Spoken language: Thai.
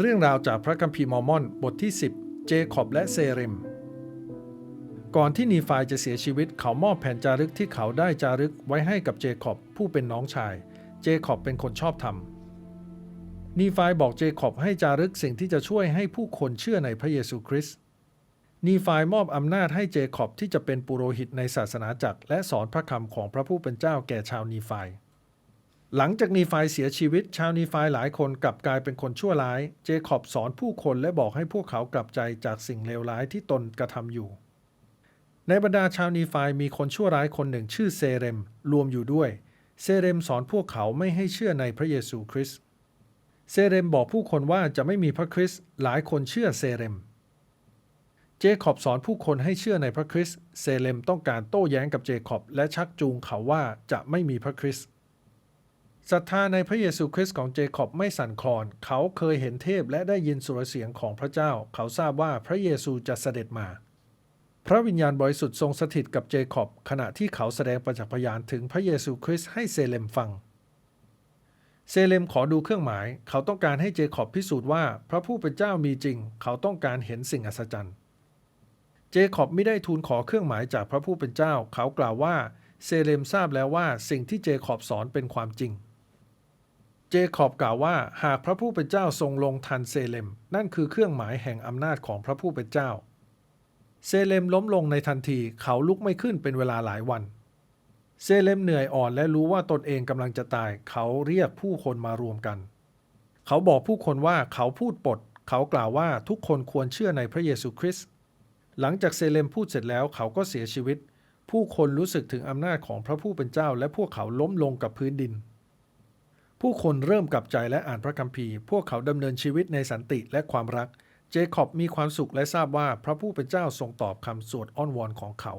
เรื่องราวจากพระคัมภีร์มอร์มอนบทที่ 10 เจคอบและเซเรม ก่อนที่นีฟายจะเสียชีวิตเขามอบแผ่นจารึกที่เขาได้จารึกไว้ให้กับเจคอบผู้เป็นน้องชาย เจคอบเป็นคนชอบธรรมนีฟายบอกเจคอบให้จารึกสิ่งที่จะช่วยให้ผู้คนเชื่อในพระเยซูคริสต์นีฟายมอบอำนาจให้เจคอบที่จะเป็นปุโรหิตในศาสนาจักรและสอนพระคำของพระผู้เป็นเจ้าแก่ชาวนีฟาย หลังจากนีฟายเสียชีวิต ชาวนีฟายหลายคนกลับกลายเป็นคนชั่วร้าย เจคอบสอนผู้คนและบอกให้พวกเขากลับใจจากสิ่งเลวร้ายที่ตนกระทำอยู่ ในบรรดาชาวนีฟายมีคนชั่วร้ายคนหนึ่งชื่อเซเรม รวมอยู่ด้วย เซเรมสอนพวกเขาไม่ให้เชื่อในพระเยซูคริสต์เซเรมบอกผู้คนว่าจะไม่มีพระคริสต์หลายคนเชื่อเซเรม เจคอบสอนผู้คนให้เชื่อในพระคริสต์เซเลมต้องการโต้แย้งกับเจคอบและชักจูงเขาว่าจะไม่มีพระคริสต์ ศรัทธาในพระเยซูคริสต์ของเจคอบไม่สั่นคลอน เขาเคยเห็นเทพและได้ยินสุรเสียงของพระเจ้า เขาทราบว่าพระเยซูจะเสด็จมา พระวิญญาณบริสุทธิ์ทรงสถิตกับเจคอบขณะที่เขาแสดงประจักษ์พยานถึงพระเยซูคริสต์ให้เซเลมฟัง เซเลมขอดูเครื่องหมาย เขาต้องการให้เจคอบพิสูจน์ว่าพระผู้เป็นเจ้ามีจริง เขาต้องการเห็นสิ่งอัศจรรย์ เจคอบไม่ได้ทูลขอเครื่องหมายจากพระผู้เป็นเจ้า เขากล่าวว่าเซเลมทราบแล้วว่าสิ่งที่เจคอบสอนเป็นความจริง เจคอบกล่าวว่าหากพระผู้เป็นเจ้าทรงลงทันเซเลม นั่นคือเครื่องหมายแห่งอำนาจของพระผู้เป็นเจ้า เซเลมล้มลงในทันทีเขาลุกไม่ขึ้นเป็นเวลาหลายวัน เซเลมเหนื่อยอ่อนและรู้ว่าตนเองกำลังจะตาย เขาเรียกผู้คนมารวมกัน เขาบอกผู้คนว่าเขาพูดปด เขากล่าวว่าทุกคนควรเชื่อในพระเยซูคริสต์หลังจากเซเลมพูดเสร็จแล้วเขาก็เสียชีวิต ผู้คนรู้สึกถึงอำนาจของพระผู้เป็นเจ้า และพวกเขาล้มลงกับพื้นดิน ผู้คนเริ่มกลับใจและอ่านพระคัมภีร์ พวกเขาดำเนินชีวิตในสันติและความรัก เจคอบมีความสุขและทราบว่าพระผู้เป็นเจ้าทรงตอบคำสวดอ้อนวอนของเขา